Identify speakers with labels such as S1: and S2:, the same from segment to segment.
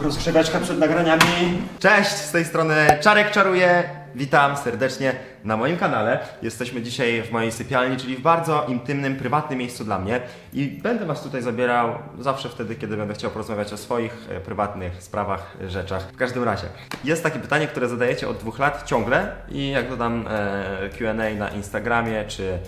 S1: Rozgrzeweczka przed nagraniami. Cześć, z tej strony Czarek Czaruje. Witam serdecznie na moim kanale. Jesteśmy dzisiaj w mojej sypialni, czyli w bardzo intymnym, prywatnym miejscu dla mnie. I będę Was tutaj zabierał zawsze wtedy, kiedy będę chciał porozmawiać o swoich e, prywatnych sprawach, rzeczach. W każdym razie, jest takie pytanie, które zadajecie od dwóch lat ciągle i jak dodam e, Q&A na Instagramie, czy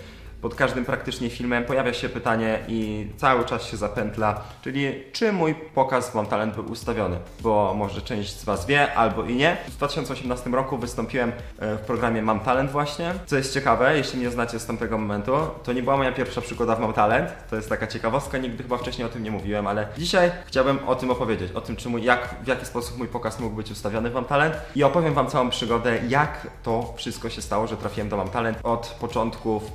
S1: pod każdym praktycznie filmem pojawia się pytanie i cały czas się zapętla, czyli czy mój pokaz Mam Talent był ustawiony? Bo może część z Was wie, albo i nie. W 2018 roku wystąpiłem e, w programie Mam Talent właśnie. Co jest ciekawe, jeśli mnie znacie z tamtego momentu, to nie była moja pierwsza przygoda w Mam Talent. To jest taka ciekawostka, nigdy chyba wcześniej o tym nie mówiłem, ale dzisiaj chciałbym o tym opowiedzieć, o tym, czy mój, jak, w jaki sposób mój pokaz mógł być ustawiony w Mam Talent i opowiem Wam całą przygodę, jak to wszystko się stało, że trafiłem do Mam Talent od początków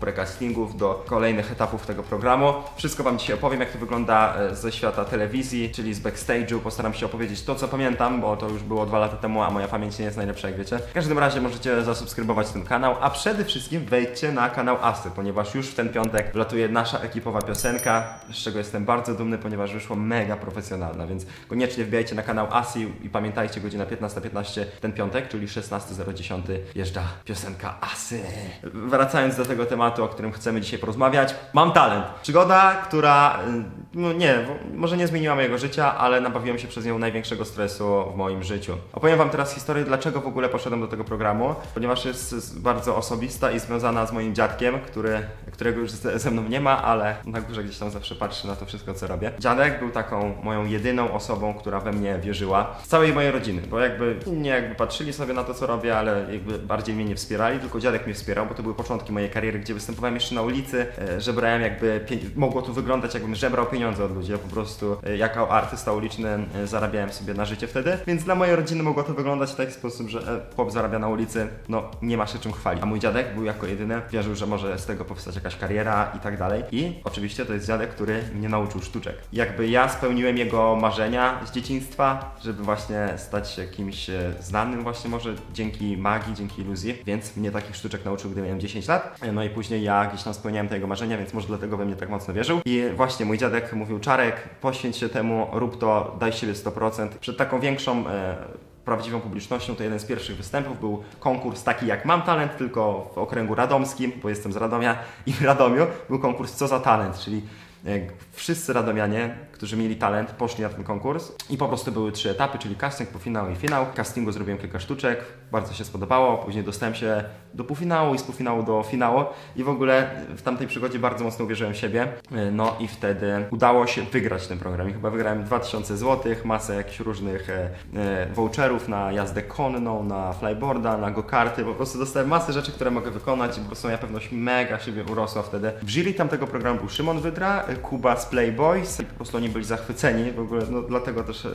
S1: precastingów do kolejnych etapów tego programu. Wszystko Wam dzisiaj opowiem, jak to wygląda e, ze świata telewizji, czyli z backstage'u. Postaram się opowiedzieć to, co pamiętam, bo to już było dwa lata temu, a moja pamięć nie jest najlepsza, jak wiecie. W każdym razie możecie zasubskrybować ten kanał, a przede wszystkim wejdźcie na kanał Asy, ponieważ już w ten piątek wlatuje nasza ekipowa piosenka, z czego jestem bardzo dumny, ponieważ wyszło mega profesjonalna, więc koniecznie wbijajcie na kanał Asy i pamiętajcie, godzina 15.15 ten piątek, czyli 16.010 jeżdża piosenka Asy. Wracając do tego tematu, o którym chcemy dzisiaj porozmawiać, mam talent. Przygoda, która, y, no nie, może nie zmieniła mojego życia, ale nabawiłem się przez nią największego stresu w moim życiu. Opowiem Wam teraz historię, dlaczego w ogóle poszedłem do tego programu, ponieważ jest bardzo osobista i związana z moim dziadkiem, który, którego już ze ze mną nie ma, ale na górze gdzieś tam zawsze patrzy na to wszystko, co robię. Dziadek był taką moją jedyną osobą, która we mnie wierzyła. Z całej mojej rodziny, bo jakby nie jakby patrzyli sobie na to, co robię, ale jakby bardziej mnie nie wspierali, tylko dziadek mnie wspierał, bo to były początki mojej kariery, gdzie występowałem jeszcze na ulicy, e, żebrałem jakby, mogło to wyglądać jakbym żebrał pieniądze od ludzi, ja po prostu e, jako artysta uliczny e, zarabiałem sobie na życie wtedy, więc dla mojej rodziny mogło to wyglądać w taki sposób, że chłop zarabia na ulicy, no nie ma się czym chwalić. A mój dziadek był jako jedyny, wierzył, że może z tego powstać jakaś kariera i tak dalej. I oczywiście to jest dziadek, który mnie nauczył sztuczek. Jakby ja spełniłem jego marzenia z dzieciństwa, żeby właśnie stać się kimś znanym właśnie może dzięki magii, dzięki iluzji, więc mnie takich sztuczek nauczył, gdy miałem 10 lat. No i później ja gdzieś tam spełniałem te jego marzenia, więc może dlatego we mnie tak mocno wierzył. I właśnie mój dziadek mówił, Czarek, poświęć się temu, rób to, daj siebie 100%. Przed taką większą e, prawdziwą publicznością, to jeden z pierwszych występów był konkurs taki jak Mam Talent, tylko w okręgu radomskim, bo jestem z Radomia i w Radomiu był konkurs Co za talent, czyli jak wszyscy radomianie, którzy mieli talent, poszli na ten konkurs i po prostu były trzy etapy, czyli casting, półfinał i finał. Castingu zrobiłem kilka sztuczek, bardzo się spodobało, później dostałem się do półfinału i z półfinału do finału i w ogóle w tamtej przygodzie bardzo mocno uwierzyłem w siebie. No i wtedy udało się wygrać ten program i chyba wygrałem 2000 zł, masę jakichś różnych e, e, voucherów na jazdę konną, na flyboarda, na go-karty, po prostu dostałem masę rzeczy, które mogę wykonać i po prostu moja pewność mega siebie urosła wtedy. W jury tamtego programu był Szymon Wydra, Kuba z Playboys i po prostu oni byli zachwyceni, w ogóle no dlatego też e,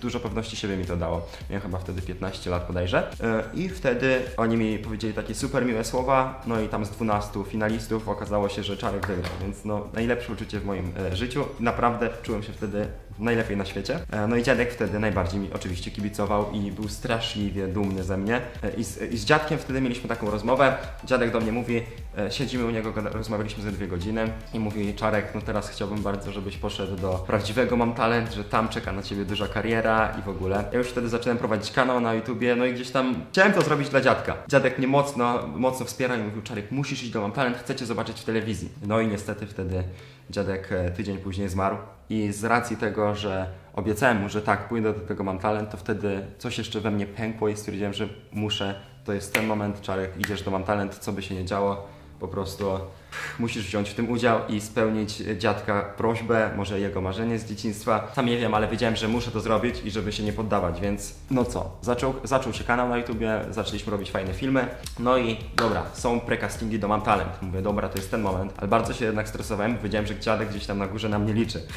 S1: dużo pewności siebie mi to dało. Miałem chyba wtedy 15 lat bodajże E, i wtedy oni mi powiedzieli takie super miłe słowa, no i tam z 12 finalistów okazało się, że Czarek wygrał, więc no najlepsze uczucie w moim e, życiu. Naprawdę czułem się wtedy najlepiej na świecie. E, No i dziadek wtedy najbardziej mi oczywiście kibicował i był straszliwie dumny ze mnie. E, I z, i z dziadkiem wtedy mieliśmy taką rozmowę. Dziadek do mnie mówi, e, siedzimy u niego, rozmawialiśmy ze dwie godziny i mówi, Czarek, no teraz chciałbym bardzo, żebyś poszedł do prawdziwego Mam Talent, że tam czeka na ciebie duża kariera i w ogóle. Ja już wtedy zacząłem prowadzić kanał na YouTubie, no i gdzieś tam chciałem to zrobić dla dziadka. Dziadek mnie mocno, mocno wspierał i mówił, Czarek, musisz iść do Mam Talent, chcecie zobaczyć w telewizji. No i niestety wtedy dziadek e, tydzień później zmarł. I z racji tego, że obiecałem mu, że tak, pójdę do tego Mam Talent, to wtedy coś jeszcze we mnie pękło i stwierdziłem, że muszę, to jest ten moment, Czarek, idziesz do Mam Talent, co by się nie działo, po prostu musisz wziąć w tym udział i spełnić dziadka prośbę, może jego marzenie z dzieciństwa. Sam nie wiem, ale wiedziałem, że muszę to zrobić i żeby się nie poddawać, więc no co, zaczął, zaczął się kanał na YouTubie, zaczęliśmy robić fajne filmy, no i dobra, są precastingi do Mam Talent. Mówię, dobra, to jest ten moment, ale bardzo się jednak stresowałem, wiedziałem, że dziadek gdzieś tam na górze na mnie liczy.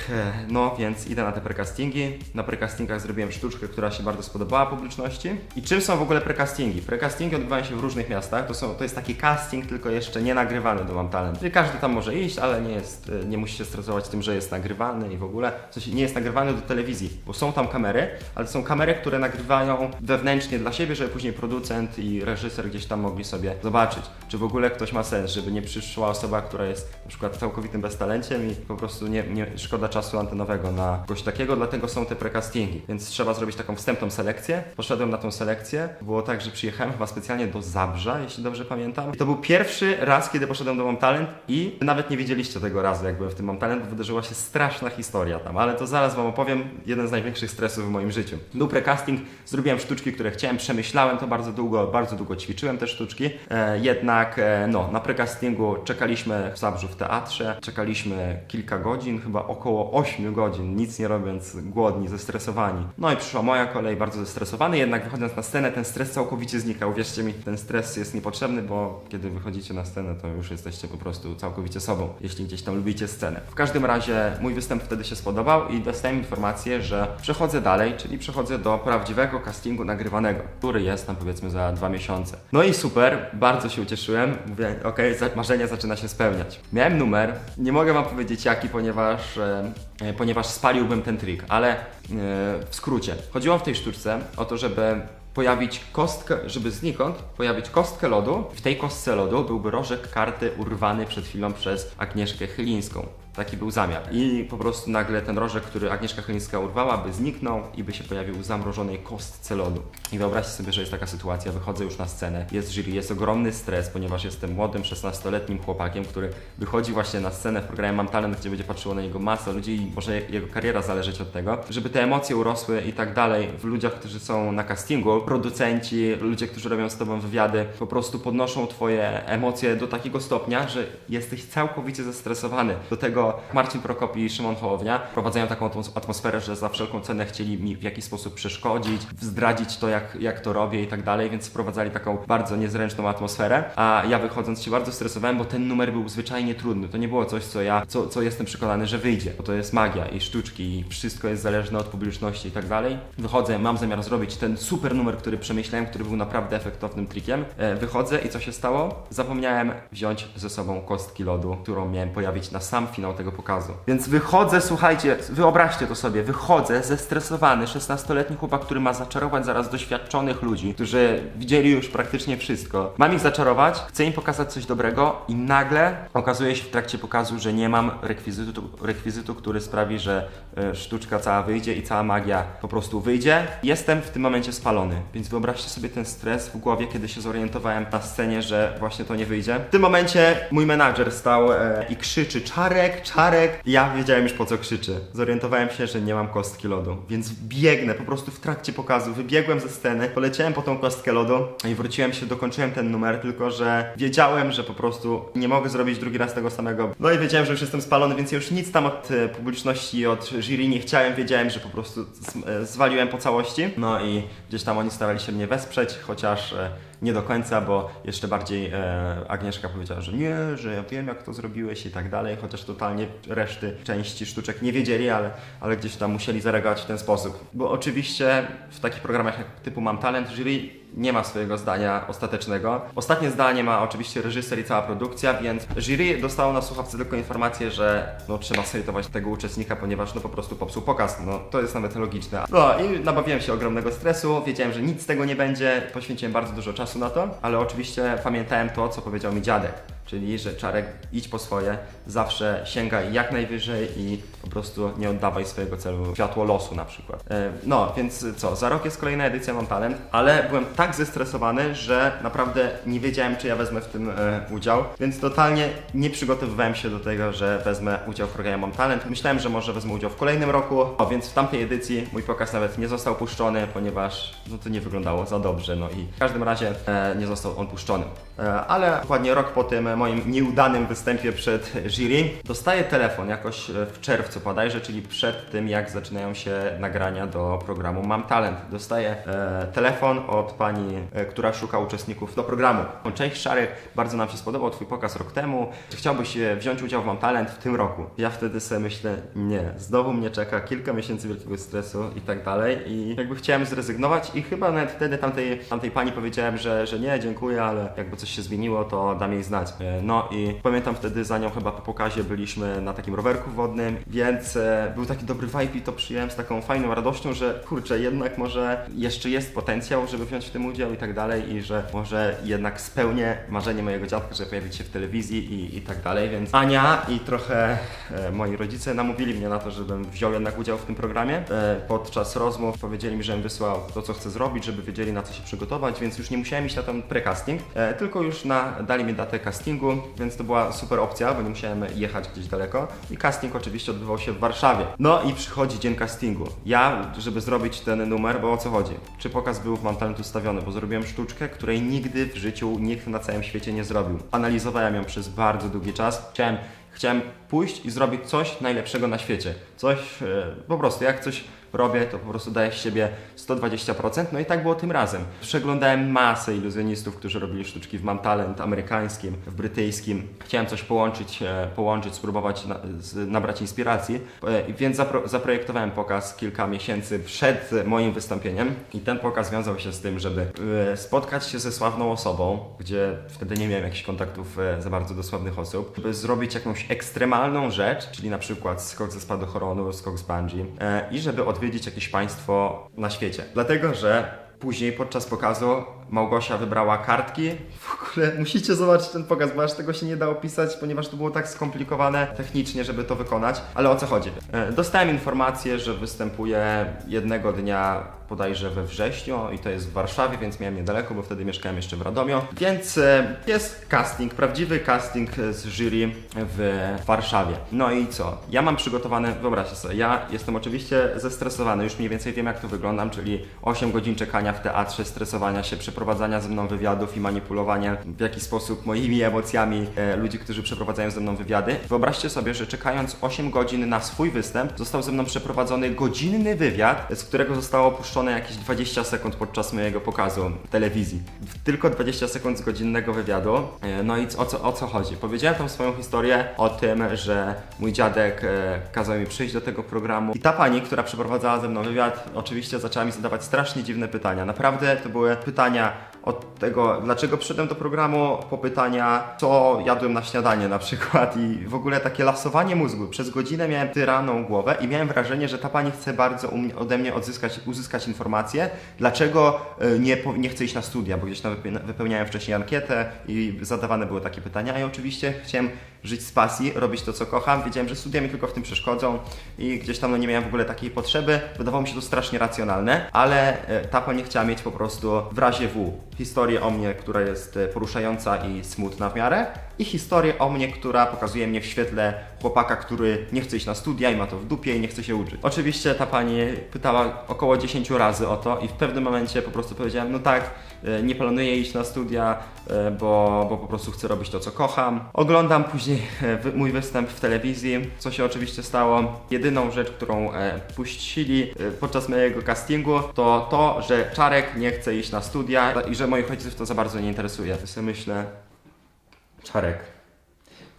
S1: No więc idę na te precastingi. Na precastingach zrobiłem sztuczkę, która się bardzo spodobała publiczności. I czym są w ogóle precastingi? Precastingi odbywają się w różnych miastach, to, są, to jest taki casting, tylko jeszcze nie nagrywany do Mam Talent. Talent. Czyli każdy tam może iść, ale nie jest, e, nie musi się stresować tym, że jest nagrywany i w ogóle. W sensie nie jest nagrywany do telewizji, bo są tam kamery, ale są kamery, które nagrywają wewnętrznie dla siebie, żeby później producent i reżyser gdzieś tam mogli sobie zobaczyć, czy w ogóle ktoś ma sens, żeby nie przyszła osoba, która jest na przykład całkowitym beztalenciem i po prostu nie, nie szkoda czasu antenowego na kogoś takiego, dlatego są te precastingi. Więc trzeba zrobić taką wstępną selekcję. Poszedłem na tą selekcję. Było tak, że przyjechałem chyba specjalnie do Zabrza, jeśli dobrze pamiętam. I to był pierwszy raz, kiedy poszedłem do Mam Talent i nawet nie wiedzieliście tego razu, jak byłem w tym Mam Talent, bo wydarzyła się straszna historia tam, ale to zaraz wam opowiem. Jeden z największych stresów w moim życiu. Był precasting, zrobiłem sztuczki, które chciałem, przemyślałem to bardzo długo, bardzo długo ćwiczyłem te sztuczki. E, jednak, e, no, na precastingu czekaliśmy w Zabrzu w teatrze, czekaliśmy kilka godzin, chyba około 8 godzin, nic nie robiąc, głodni, zestresowani. No i przyszła moja kolej, bardzo zestresowany, jednak wychodząc na scenę, ten stres całkowicie znika. Uwierzcie mi, ten stres jest niepotrzebny, bo kiedy wychodzicie na scenę, to już jesteście po prostu całkowicie sobą, jeśli gdzieś tam lubicie scenę. W każdym razie mój występ wtedy się spodobał i dostałem informację, że przechodzę dalej, czyli przechodzę do prawdziwego castingu nagrywanego, który jest tam powiedzmy za dwa miesiące. No i super, bardzo się ucieszyłem. Mówię, okej, marzenie zaczyna się spełniać. Miałem numer, nie mogę wam powiedzieć jaki, ponieważ, e, e, ponieważ spaliłbym ten trik, ale e, w skrócie. Chodziło w tej sztuczce o to, żeby pojawić kostkę, żeby znikąd pojawić kostkę lodu. W tej kostce lodu byłby rożek karty urwany przed chwilą przez Agnieszkę Chylińską. Taki był zamiar. I po prostu nagle ten rożek, który Agnieszka Chylińska urwała, by zniknął i by się pojawił w zamrożonej kostce lodu. I wyobraźcie sobie, że jest taka sytuacja, wychodzę już na scenę, jest jury, jest ogromny stres, ponieważ jestem młodym, 16-letnim chłopakiem, który wychodzi właśnie na scenę w programie Mam Talent, gdzie będzie patrzyło na niego masa ludzi i może jego kariera zależeć od tego, żeby te emocje urosły i tak dalej w ludziach, którzy są na castingu, producenci, ludzie, którzy robią z tobą wywiady, po prostu podnoszą twoje emocje do takiego stopnia, że jesteś całkowicie zestresowany. Do tego Marcin Prokop i Szymon Hołownia wprowadzają taką atmos- atmosferę, że za wszelką cenę chcieli mi w jakiś sposób przeszkodzić, zdradzić to, jak, jak to robię i tak dalej, więc wprowadzali taką bardzo niezręczną atmosferę, a ja wychodząc się bardzo stresowałem, bo ten numer był zwyczajnie trudny. To nie było coś, co ja, co, co jestem przekonany, że wyjdzie, bo to jest magia i sztuczki i wszystko jest zależne od publiczności i tak dalej. Wychodzę, mam zamiar zrobić ten super numer, który przemyślałem, który był naprawdę efektownym trikiem. E, wychodzę i co się stało? Zapomniałem wziąć ze sobą kostki lodu, którą miałem pojawić na sam finał tego pokazu. Więc wychodzę, słuchajcie, wyobraźcie to sobie, wychodzę zestresowany, 16-letni chłopak, który ma zaczarować zaraz doświadczonych ludzi, którzy widzieli już praktycznie wszystko. Mam ich zaczarować, chcę im pokazać coś dobrego i nagle okazuje się w trakcie pokazu, że nie mam rekwizytu, rekwizytu który sprawi, że e, sztuczka cała wyjdzie i cała magia po prostu wyjdzie. Jestem w tym momencie spalony, więc wyobraźcie sobie ten stres w głowie, kiedy się zorientowałem na scenie, że właśnie to nie wyjdzie. W tym momencie mój menadżer stał e, i krzyczy Czarek, Czarek. Ja wiedziałem już po co krzyczy. Zorientowałem się, że nie mam kostki lodu, więc biegnę po prostu w trakcie pokazu. Wybiegłem ze sceny, poleciałem po tą kostkę lodu i wróciłem się, dokończyłem ten numer, tylko że wiedziałem, że po prostu nie mogę zrobić drugi raz tego samego. No i wiedziałem, że już jestem spalony, więc ja już nic tam od e, publiczności, od jury nie chciałem. Wiedziałem, że po prostu e, zwaliłem po całości. No i gdzieś tam oni starali się mnie wesprzeć, chociaż e, nie do końca, bo jeszcze bardziej e, Agnieszka powiedziała, że nie, że ja wiem jak to zrobiłeś i tak dalej, chociaż totalnie reszty części sztuczek nie wiedzieli, ale, ale gdzieś tam musieli zareagować w ten sposób. Bo oczywiście w takich programach jak typu Mam Talent, jury nie ma swojego zdania ostatecznego. Ostatnie zdanie ma oczywiście reżyser i cała produkcja, więc jury dostało na słuchawce tylko informację, że no, trzeba sejtować tego uczestnika, ponieważ no po prostu popsuł pokaz. No to jest nawet logiczne. No i nabawiłem się ogromnego stresu, wiedziałem, że nic z tego nie będzie, poświęciłem bardzo dużo czasu na to, ale oczywiście pamiętałem to, co powiedział mi dziadek. Czyli, że Czarek, idź po swoje, zawsze sięgaj jak najwyżej i po prostu nie oddawaj swojego celu światło losu na przykład. E, No, więc co, za rok jest kolejna edycja Mam Talent, ale byłem tak zestresowany, że naprawdę nie wiedziałem, czy ja wezmę w tym e, udział, więc totalnie nie przygotowywałem się do tego, że wezmę udział w programie Mam Talent. Myślałem, że może wezmę udział w kolejnym roku, o, więc w tamtej edycji mój pokaz nawet nie został puszczony, ponieważ no, to nie wyglądało za dobrze, no i w każdym razie e, nie został on puszczony. Ale dokładnie rok po tym moim nieudanym występie przed jury dostaję telefon jakoś e, w czerwcu bodajże, czyli przed tym jak zaczynają się nagrania do programu Mam Talent. Dostaję e, telefon od pani, e, która szuka uczestników do programu. Cześć Szarek, bardzo nam się spodobał twój pokaz rok temu. Czy chciałbyś e, wziąć udział w Mam Talent w tym roku? Ja wtedy sobie myślę, nie, znowu mnie czeka kilka miesięcy wielkiego stresu i tak dalej i jakby chciałem zrezygnować i chyba nawet wtedy tamtej, tamtej pani powiedziałem, że, że nie, dziękuję, ale jakby coś się zmieniło, to dam jej znać. E, No i pamiętam wtedy za nią chyba po pokazie byliśmy na takim rowerku wodnym, więc e, był taki dobry vibe i to przyjąłem z taką fajną radością, że kurczę, jednak może jeszcze jest potencjał, żeby wziąć w tym udział i tak dalej i że może jednak spełnię marzenie mojego dziadka, żeby pojawić się w telewizji i, i tak dalej, więc Ania i trochę e, moi rodzice namówili mnie na to, żebym wziął jednak udział w tym programie. E, podczas rozmów powiedzieli mi, żebym wysłał to, co chcę zrobić, żeby wiedzieli na co się przygotować, więc już nie musiałem iść na ten precasting, e, tylko już na, dali mi datę castingu, więc to była super opcja, bo nie musiałem jechać gdzieś daleko i casting oczywiście odbywał się w Warszawie. No i przychodzi dzień castingu. Ja, żeby zrobić ten numer, bo o co chodzi? Czy pokaz był w Mam Talent ustawiony? Bo zrobiłem sztuczkę, której nigdy w życiu nikt na całym świecie nie zrobił. Analizowałem ją przez bardzo długi czas. Chciałem Chciałem pójść i zrobić coś najlepszego na świecie. Coś, e, po prostu jak coś robię, to po prostu daję z siebie 120%. No i tak było tym razem. Przeglądałem masę iluzjonistów, którzy robili sztuczki w Mam Talent amerykańskim, w brytyjskim. Chciałem coś połączyć, e, połączyć spróbować na, z, nabrać inspiracji, e, więc zapro, zaprojektowałem pokaz kilka miesięcy przed moim wystąpieniem i ten pokaz wiązał się z tym, żeby e, spotkać się ze sławną osobą, gdzie wtedy nie miałem jakichś kontaktów za bardzo do sławnych osób, żeby zrobić jakąś ekstremalną rzecz, czyli na przykład skok ze spadochronu, skok z bungee i żeby odwiedzić jakieś państwo na świecie. Dlatego, że Później podczas pokazu Małgosia wybrała kartki. W ogóle musicie zobaczyć ten pokaz, bo aż tego się nie da opisać, ponieważ to było tak skomplikowane technicznie, żeby to wykonać. Ale o co chodzi? E, Dostałem informację, że występuję jednego dnia bodajże we wrześniu i to jest w Warszawie, więc miałem niedaleko, bo wtedy mieszkałem jeszcze w Radomiu. Więc e, jest casting, prawdziwy casting z jury w Warszawie. No i co? Ja mam przygotowane, wyobraźcie sobie, ja jestem oczywiście zestresowany, już mniej więcej wiem jak to wyglądam, czyli 8 godzin czekania w teatrze, stresowania się, przeprowadzania ze mną wywiadów i manipulowania w jakiś sposób moimi emocjami e, ludzi, którzy przeprowadzają ze mną wywiady. Wyobraźcie sobie, że czekając 8 godzin na swój występ, został ze mną przeprowadzony godzinny wywiad, z którego zostało opuszczone jakieś 20 sekund podczas mojego pokazu w telewizji. Tylko 20 sekund z godzinnego wywiadu. E, No i o co, o co chodzi? Powiedziałem tam swoją historię o tym, że mój dziadek e, kazał mi przyjść do tego programu i ta pani, która przeprowadzała ze mną wywiad, oczywiście zaczęła mi zadawać strasznie dziwne pytania. Naprawdę to były pytania od tego, dlaczego przyszedłem do programu, po pytania, co jadłem na śniadanie na przykład i w ogóle takie lasowanie mózgu. Przez godzinę miałem tyraną głowę i miałem wrażenie, że ta pani chce bardzo ode mnie odzyskać, uzyskać informację, dlaczego e, nie, nie chcę iść na studia, bo gdzieś tam wype- wypełniałem wcześniej ankietę i zadawane były takie pytania i oczywiście chciałem żyć z pasji, robić to, co kocham. Wiedziałem, że studia mi tylko w tym przeszkodzą i gdzieś tam no, nie miałem w ogóle takiej potrzeby. Wydawało mi się to strasznie racjonalne, ale e, ta pani chciała mieć po prostu w razie W historię o mnie, która jest e, poruszająca i smutna w miarę i historię o mnie, która pokazuje mnie w świetle chłopaka, który nie chce iść na studia i ma to w dupie i nie chce się uczyć. Oczywiście ta pani pytała około 10 razy o to i w pewnym momencie po prostu powiedziałem, no tak, e, nie planuję iść na studia, bo, bo po prostu chcę robić to, co kocham. Oglądam później e, mój występ w telewizji, co się oczywiście stało. Jedyną rzecz, którą e, puścili e, podczas mojego castingu, to to, że Czarek nie chce iść na studia i że moich rodziców to za bardzo nie interesuje. Ja sobie myślę, Czarek,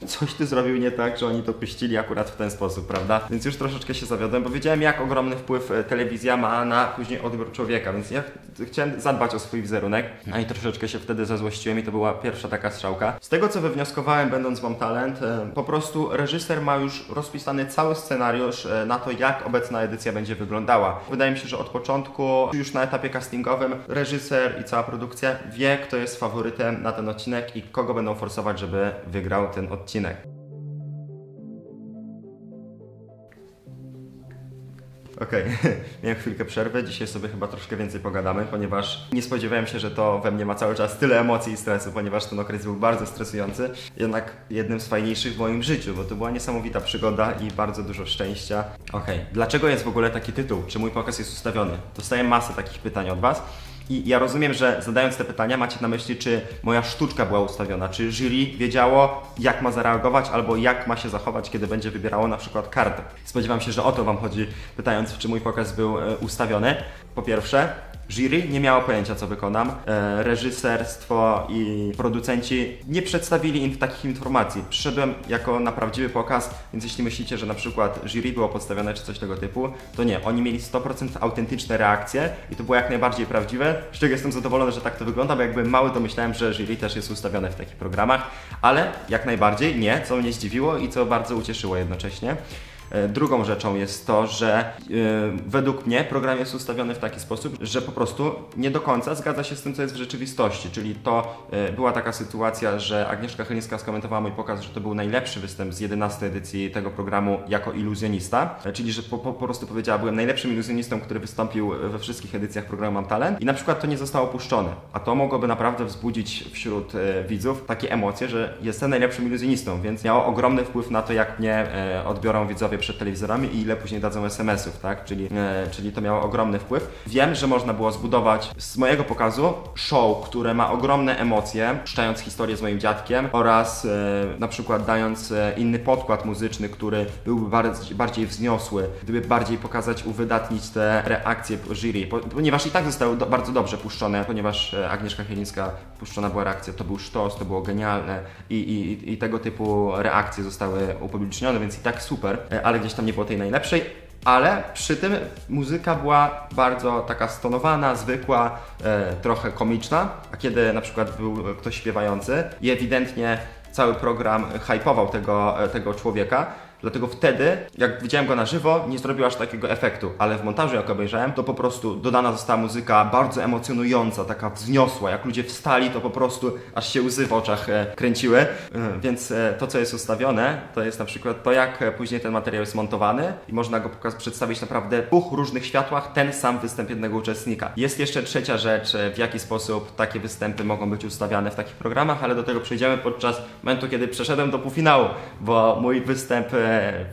S1: coś ty zrobił nie tak, że oni to puścili akurat w ten sposób, prawda? Więc już troszeczkę się zawiodłem, bo wiedziałem jak ogromny wpływ e, telewizja ma na później odbiór człowieka, więc ja ch- chciałem zadbać o swój wizerunek, no i troszeczkę się wtedy zezłościłem i to była pierwsza taka strzałka. Z tego co wywnioskowałem będąc Mam Talent, e, po prostu reżyser ma już rozpisany cały scenariusz e, na to jak obecna edycja będzie wyglądała. Wydaje mi się, że od początku, już na etapie castingowym, reżyser i cała produkcja wie kto jest faworytem na ten odcinek i kogo będą forsować, żeby wygrał ten odcinek. Okej, miałem chwilkę przerwy, dzisiaj sobie chyba troszkę więcej pogadamy, ponieważ nie spodziewałem się, że to we mnie ma cały czas tyle emocji i stresu, ponieważ ten okres był bardzo stresujący, jednak jednym z fajniejszych w moim życiu, bo to była niesamowita przygoda i bardzo dużo szczęścia. Okej, dlaczego jest w ogóle taki tytuł? Czy mój pokaz jest ustawiony? Dostaję masę takich pytań od Was. I ja rozumiem, że zadając te pytania macie na myśli, czy moja sztuczka była ustawiona, czy jury wiedziało, jak ma zareagować, albo jak ma się zachować, kiedy będzie wybierało na przykład kartę. Spodziewam się, że o to Wam chodzi, pytając, czy mój pokaz był e, ustawiony. Po pierwsze. Jury nie miało pojęcia, co wykonam. E, reżyserstwo i producenci nie przedstawili im takich informacji. Przyszedłem jako na prawdziwy pokaz, więc jeśli myślicie, że na przykład jury było podstawione czy coś tego typu, to nie. Oni mieli 100% autentyczne reakcje i to było jak najbardziej prawdziwe. Z czego jestem zadowolony, że tak to wygląda, bo jakby mały to myślałem, że jury też jest ustawione w takich programach, ale jak najbardziej nie, co mnie zdziwiło i co bardzo ucieszyło jednocześnie. E, Drugą rzeczą jest to, że e, według mnie program jest ustawiony w taki sposób, że po prostu nie do końca zgadza się z tym, co jest w rzeczywistości. Czyli to e, była taka sytuacja, że Agnieszka Chylińska skomentowała mój pokaz, że to był najlepszy występ z 11 edycji tego programu jako iluzjonista. Czyli, że po, po, po prostu powiedziała, byłem najlepszym iluzjonistą, który wystąpił we wszystkich edycjach programu Mam Talent. I na przykład to nie zostało puszczone. A to mogłoby naprawdę wzbudzić wśród e, widzów takie emocje, że jestem najlepszym iluzjonistą, więc miało ogromny wpływ na to, jak mnie e, odbiorą widzowie przed telewizorami i ile później dadzą SMS-ów, tak? Czyli, e, czyli to miało ogromny wpływ. Wiem, że można było zbudować z mojego pokazu show, które ma ogromne emocje, puszczając historię z moim dziadkiem oraz e, na przykład dając e, inny podkład muzyczny, który byłby bardziej, bardziej wzniosły, gdyby bardziej pokazać, uwydatnić te reakcje jury, po, ponieważ i tak zostały do, bardzo dobrze puszczone, ponieważ e, Agnieszka Chylińska puszczona była reakcja, to był sztos, to było genialne i, i, i tego typu reakcje zostały upublicznione, więc i tak super, e, ale gdzieś tam nie było tej najlepszej. Ale przy tym muzyka była bardzo taka stonowana, zwykła, e, trochę komiczna, a kiedy na przykład był ktoś śpiewający i ewidentnie cały program hypował tego, e, tego człowieka, Dlatego wtedy, jak widziałem go na żywo, nie zrobił aż takiego efektu, ale w montażu, jak obejrzałem, to po prostu dodana została muzyka bardzo emocjonująca, taka wzniosła. Jak ludzie wstali, to po prostu aż się łzy w oczach e, kręciły. E, Więc e, to, co jest ustawione, to jest na przykład to, jak później ten materiał jest montowany i można go przedstawić naprawdę w dwóch różnych światłach, ten sam występ jednego uczestnika. Jest jeszcze trzecia rzecz, w jaki sposób takie występy mogą być ustawiane w takich programach, ale do tego przejdziemy podczas momentu, kiedy przeszedłem do półfinału, bo mój występ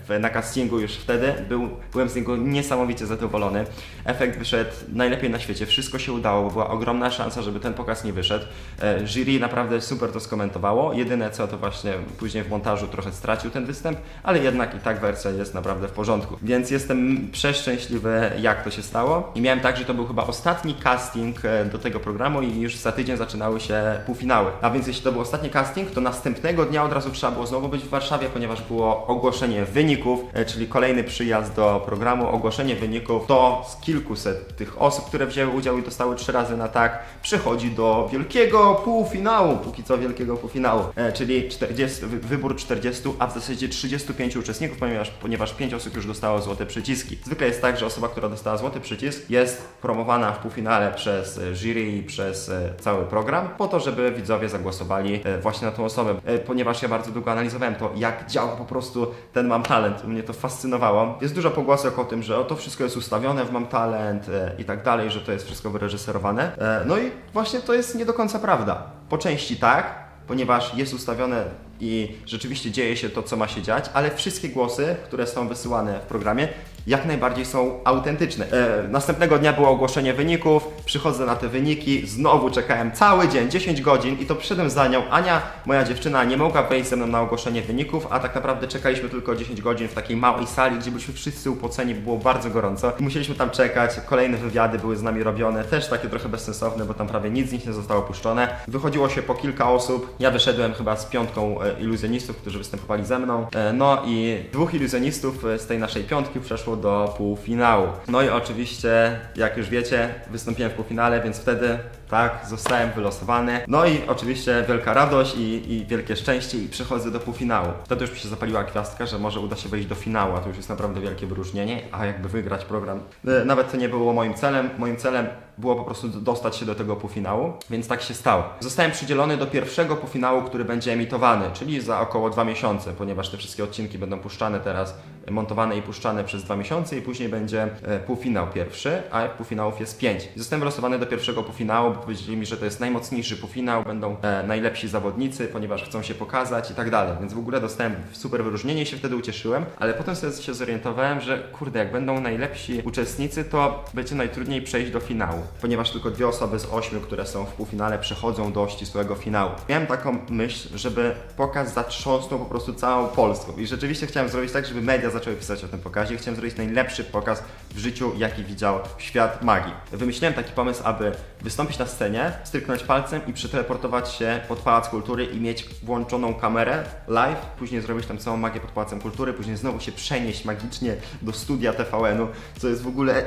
S1: w, na castingu już wtedy był, byłem z niego niesamowicie zadowolony. Efekt wyszedł najlepiej na świecie, wszystko się udało, bo była ogromna szansa, żeby ten pokaz nie wyszedł. E, Jury naprawdę super to skomentowało. Jedyne co to właśnie później w montażu trochę stracił ten występ, ale jednak i tak wersja jest naprawdę w porządku. Więc jestem przeszczęśliwy, jak to się stało. I miałem tak, że to był chyba ostatni casting e, do tego programu i już za tydzień zaczynały się półfinały. A więc jeśli to był ostatni casting, to następnego dnia od razu trzeba było znowu być w Warszawie, ponieważ było ogłoszenie wyników, e, czyli kolejny przyjazd do programu, ogłoszenie wyników. To z kilkuset tych osób, które wzięły udział i dostały trzy razy na tak, przychodzi do wielkiego półfinału, póki co wielkiego półfinału, e, czyli 40, wy- wybór 40, a w zasadzie 35 uczestników, ponieważ, ponieważ 5 osób już dostało złote przyciski. Zwykle jest tak, że osoba, która dostała złoty przycisk jest promowana w półfinale przez e, jury i przez cały program, po to, żeby widzowie zagłosowali właśnie na tą osobę. Ponieważ ja bardzo długo analizowałem to, jak działa po prostu ten Mam Talent. Mnie to fascynowało. Jest dużo pogłosek o tym, że o, to wszystko jest ustawione w Mam Talent e, i tak dalej, że to jest wszystko wyreżyserowane. E, No i właśnie to jest nie do końca prawda. Po części tak, ponieważ jest ustawione i rzeczywiście dzieje się to, co ma się dziać, ale wszystkie głosy, które są wysyłane w programie, jak najbardziej są autentyczne. E, następnego dnia było ogłoszenie wyników, przychodzę na te wyniki, znowu czekałem cały dzień, 10 godzin i to przyszedłem za nią. Ania, moja dziewczyna, nie mogła wejść ze mną na ogłoszenie wyników, a tak naprawdę czekaliśmy tylko 10 godzin w takiej małej sali, gdzie byliśmy wszyscy upoceni, było bardzo gorąco. Musieliśmy tam czekać, kolejne wywiady były z nami robione, też takie trochę bezsensowne, bo tam prawie nic z nich nie zostało puszczone. Wychodziło się po kilka osób, ja wyszedłem chyba z piątką e, iluzjonistów, którzy występowali ze mną. E, No i dwóch iluzjonistów e, z tej naszej piątki przeszło do półfinału. No i oczywiście, jak już wiecie, wystąpiłem w półfinale, więc wtedy tak, zostałem wylosowany. No i oczywiście wielka radość i, i wielkie szczęście i przechodzę do półfinału. Wtedy już mi się zapaliła gwiazdka, że może uda się wejść do finału, a to już jest naprawdę wielkie wyróżnienie, a jakby wygrać program. E, Nawet to nie było moim celem. Moim celem było po prostu dostać się do tego półfinału, więc tak się stało. Zostałem przydzielony do pierwszego półfinału, który będzie emitowany, czyli za około dwa miesiące, ponieważ te wszystkie odcinki będą puszczane teraz, montowane i puszczane przez dwa miesiące i później będzie e, półfinał pierwszy, a półfinałów jest pięć. Zostałem wylosowany do pierwszego półfinału, bo powiedzieli mi, że to jest najmocniejszy półfinał, będą e, najlepsi zawodnicy, ponieważ chcą się pokazać i tak dalej, więc w ogóle dostałem super wyróżnienie i się wtedy ucieszyłem, ale potem sobie się zorientowałem, że kurde, jak będą najlepsi uczestnicy, to będzie najtrudniej przejść do finału, ponieważ tylko dwie osoby z ośmiu, które są w półfinale, przechodzą do ścisłego finału. Miałem taką myśl, żeby pokaz zatrząsnął po prostu całą Polską i rzeczywiście chciałem zrobić tak, żeby media zaczęły pisać o tym pokazie. Chciałem zrobić najlepszy pokaz w życiu, jaki widział świat magii. Wymyśliłem taki pomysł, aby wystąpić na scenie, stryknąć palcem i przeteleportować się pod Pałac Kultury i mieć włączoną kamerę live, później zrobić tam całą magię pod Pałacem Kultury, później znowu się przenieść magicznie do studia TVN-u, co jest w ogóle,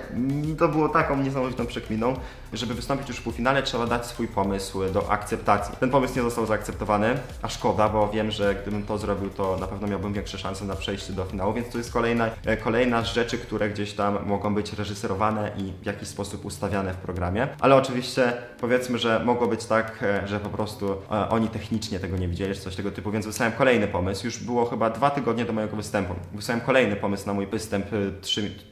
S1: to było taką niesamowitą przekminą. Żeby wystąpić już w półfinale, trzeba dać swój pomysł do akceptacji. Ten pomysł nie został zaakceptowany, a szkoda, bo wiem, że gdybym to zrobił, to na pewno miałbym większe szanse na przejście do finału, więc to jest kolejna, e, kolejna z rzeczy, które gdzieś tam mogą być reżyserowane i w jakiś sposób ustawiane w programie. Ale oczywiście powiedzmy, że mogło być tak, e, że po prostu e, oni technicznie tego nie widzieli, czy coś tego typu, więc wysłałem kolejny pomysł. Już było chyba dwa tygodnie do mojego występu. Wysłałem kolejny pomysł na mój występ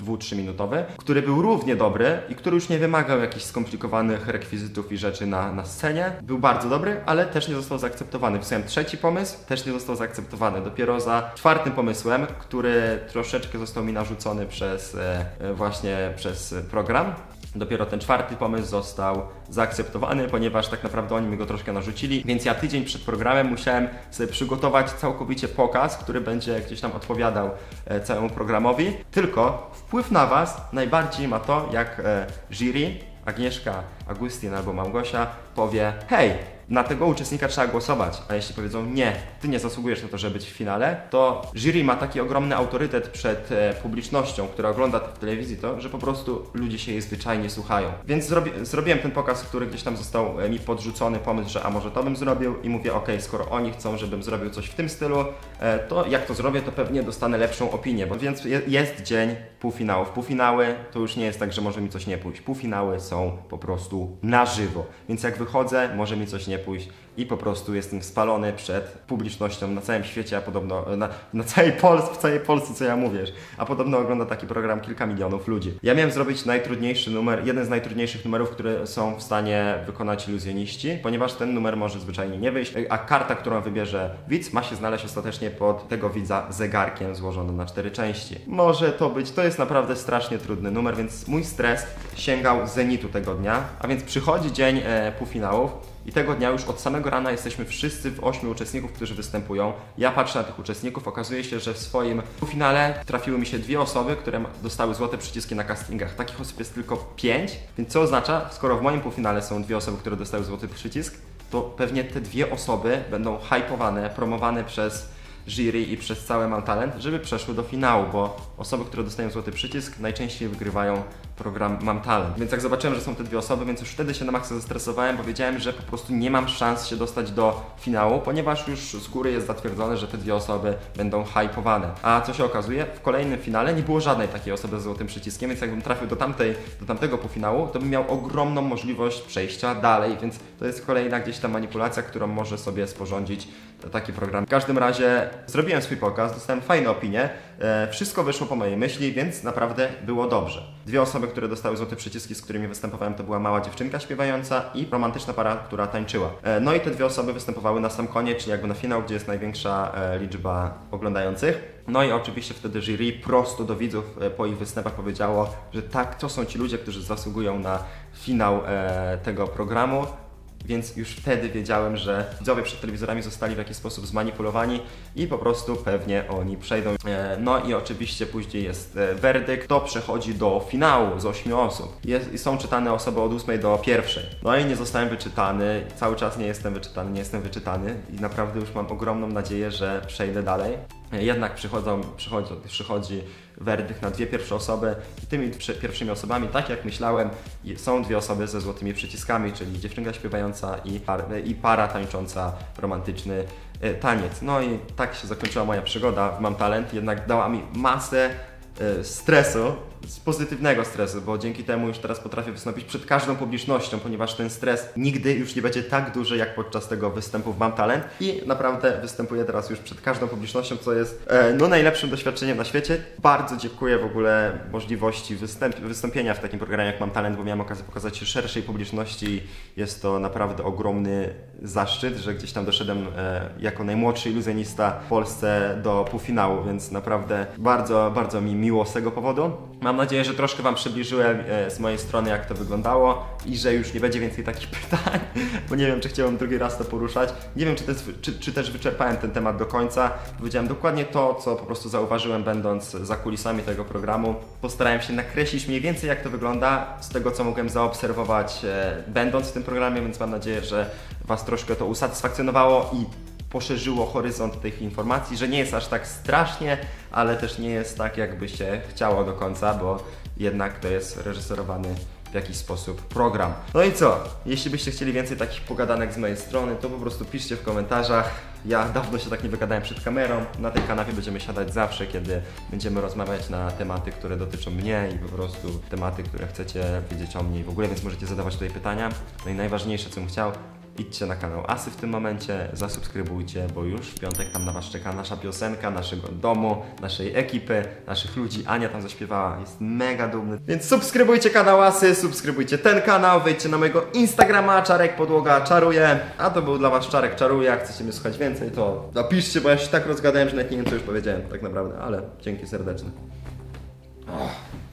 S1: 2-3 minutowy, który był równie dobry i który już nie wymagał jakichś skomplikowanych rekwizytów i rzeczy na, na scenie. Był bardzo dobry, ale też nie został zaakceptowany. Wysłałem trzeci pomysł, też nie został zaakceptowany. Dopiero za czwartym pomysłem, który troszeczkę został mi narzucony przez e, e, właśnie przez program, Dopiero ten czwarty pomysł został zaakceptowany, ponieważ tak naprawdę oni mi go troszkę narzucili, więc ja tydzień przed programem musiałem sobie przygotować całkowicie pokaz, który będzie gdzieś tam odpowiadał e, całemu programowi. Tylko wpływ na Was najbardziej ma to, jak e, jury, Agnieszka, Agustin albo Małgosia powie hej, na tego uczestnika trzeba głosować, a jeśli powiedzą nie, ty nie zasługujesz na to, żeby być w finale, to jury ma taki ogromny autorytet przed e, publicznością, która ogląda to w telewizji, to, że po prostu ludzie się jej zwyczajnie słuchają. Więc zrobi, zrobiłem ten pokaz, który gdzieś tam został e, mi podrzucony pomysł, że a może to bym zrobił i mówię, ok, skoro oni chcą, żebym zrobił coś w tym stylu, e, to jak to zrobię, to pewnie dostanę lepszą opinię, bo więc je, jest dzień półfinałów. Półfinały to już nie jest tak, że może mi coś nie pójść. Półfinały są po prostu na żywo, więc jak wychodzę, może mi coś nie pójść i po prostu jestem spalony przed publicznością na całym świecie, a podobno na, na całej Polsce, w całej Polsce, co ja mówisz, a podobno ogląda taki program kilka milionów ludzi. Ja miałem zrobić najtrudniejszy numer, jeden z najtrudniejszych numerów, które są w stanie wykonać iluzjoniści, ponieważ ten numer może zwyczajnie nie wyjść, a karta, którą wybierze widz, ma się znaleźć ostatecznie pod tego widza zegarkiem złożony na cztery części. Może to być, to jest naprawdę strasznie trudny numer, więc mój stres sięgał zenitu tego dnia, a więc przychodzi dzień e, półfinałów, i tego dnia już od samego rana jesteśmy wszyscy w ośmiu uczestników, którzy występują. Ja patrzę na tych uczestników, okazuje się, że w swoim finale trafiły mi się dwie osoby, które dostały złote przyciski na castingach. Takich osób jest tylko pięć, więc co oznacza, skoro w moim półfinale są dwie osoby, które dostały złoty przycisk, to pewnie te dwie osoby będą hypowane, promowane przez jury i przez całe Mam Talent, żeby przeszły do finału, bo osoby, które dostają złoty przycisk, najczęściej wygrywają program Mam Talent. Więc jak zobaczyłem, że są te dwie osoby, więc już wtedy się na maksa zestresowałem, bo wiedziałem, że po prostu nie mam szans się dostać do finału, ponieważ już z góry jest zatwierdzone, że te dwie osoby będą hypowane. A co się okazuje, w kolejnym finale nie było żadnej takiej osoby z złotym przyciskiem, więc jakbym trafił do, tamtej, do tamtego półfinału, to bym miał ogromną możliwość przejścia dalej, więc to jest kolejna gdzieś tam manipulacja, którą może sobie sporządzić taki program. W każdym razie zrobiłem swój pokaz, dostałem fajne opinie, e, wszystko wyszło po mojej myśli, więc naprawdę było dobrze. Dwie osoby, które dostały złote przyciski, z którymi występowałem, to była mała dziewczynka śpiewająca i romantyczna para, która tańczyła. E, no i te dwie osoby występowały na sam koniec, czyli jakby na finał, gdzie jest największa e, liczba oglądających. No i oczywiście wtedy jury prosto do widzów e, po ich występach powiedziało, że tak, to są ci ludzie, którzy zasługują na finał e, tego programu. Więc już wtedy wiedziałem, że widzowie przed telewizorami zostali w jakiś sposób zmanipulowani i po prostu pewnie oni przejdą. E, No i oczywiście później jest e, werdykt, kto przechodzi do finału z 8 osób. Jest, są czytane osoby od 8 do 1. No i nie zostałem wyczytany, cały czas nie jestem wyczytany, nie jestem wyczytany i naprawdę już mam ogromną nadzieję, że przejdę dalej. Jednak przychodzą, przychodzi, przychodzi werdykt na dwie pierwsze osoby i tymi pierwszymi osobami, tak jak myślałem, są dwie osoby ze złotymi przyciskami, czyli dziewczynka śpiewająca i, par, i para tańcząca romantyczny e, taniec. No i tak się zakończyła moja przygoda w Mam Talent, jednak dała mi masę e, stresu, z pozytywnego stresu, bo dzięki temu już teraz potrafię wystąpić przed każdą publicznością, ponieważ ten stres nigdy już nie będzie tak duży jak podczas tego występu w Mam Talent i naprawdę występuję teraz już przed każdą publicznością, co jest e, no najlepszym doświadczeniem na świecie. Bardzo dziękuję w ogóle możliwości występ, wystąpienia w takim programie jak Mam Talent, bo miałem okazję pokazać się szerszej publiczności jest to naprawdę ogromny zaszczyt, że gdzieś tam doszedłem e, jako najmłodszy iluzjonista w Polsce do półfinału, więc naprawdę bardzo, bardzo mi miło z tego powodu. Mam Mam nadzieję, że troszkę Wam przybliżyłem e, z mojej strony, jak to wyglądało i że już nie będzie więcej takich pytań, bo nie wiem, czy chciałem drugi raz to poruszać. Nie wiem, czy, też- czy, czy też wyczerpałem ten temat do końca. Powiedziałem dokładnie to, co po prostu zauważyłem, będąc za kulisami tego programu. Postarałem się nakreślić mniej więcej, jak to wygląda, z tego, co mogłem zaobserwować, e, będąc w tym programie, więc mam nadzieję, że Was troszkę to usatysfakcjonowało i poszerzyło horyzont tych informacji, że nie jest aż tak strasznie, ale też nie jest tak, jakby się chciało do końca, bo jednak to jest reżyserowany w jakiś sposób program. No i co? Jeśli byście chcieli więcej takich pogadanek z mojej strony, to po prostu piszcie w komentarzach. Ja dawno się tak nie wygadałem przed kamerą. Na tej kanapie będziemy siadać zawsze, kiedy będziemy rozmawiać na tematy, które dotyczą mnie i po prostu tematy, które chcecie wiedzieć o mnie w ogóle, więc możecie zadawać tutaj pytania. No i najważniejsze, co bym chciał, Idźcie na kanał Asy w tym momencie, zasubskrybujcie, bo już w piątek tam na Was czeka nasza piosenka, naszego domu, naszej ekipy, naszych ludzi. Ania tam zaśpiewała, jest mega dumny. Więc subskrybujcie kanał Asy, subskrybujcie ten kanał, wejdźcie na mojego Instagrama, Czarek Podłoga Czaruje. A to był dla Was Czarek Czaruje, jak chcecie mnie słuchać więcej, to napiszcie, bo ja się tak rozgadałem, że nawet nie wiem, co już powiedziałem tak naprawdę, ale dzięki serdeczne. Och.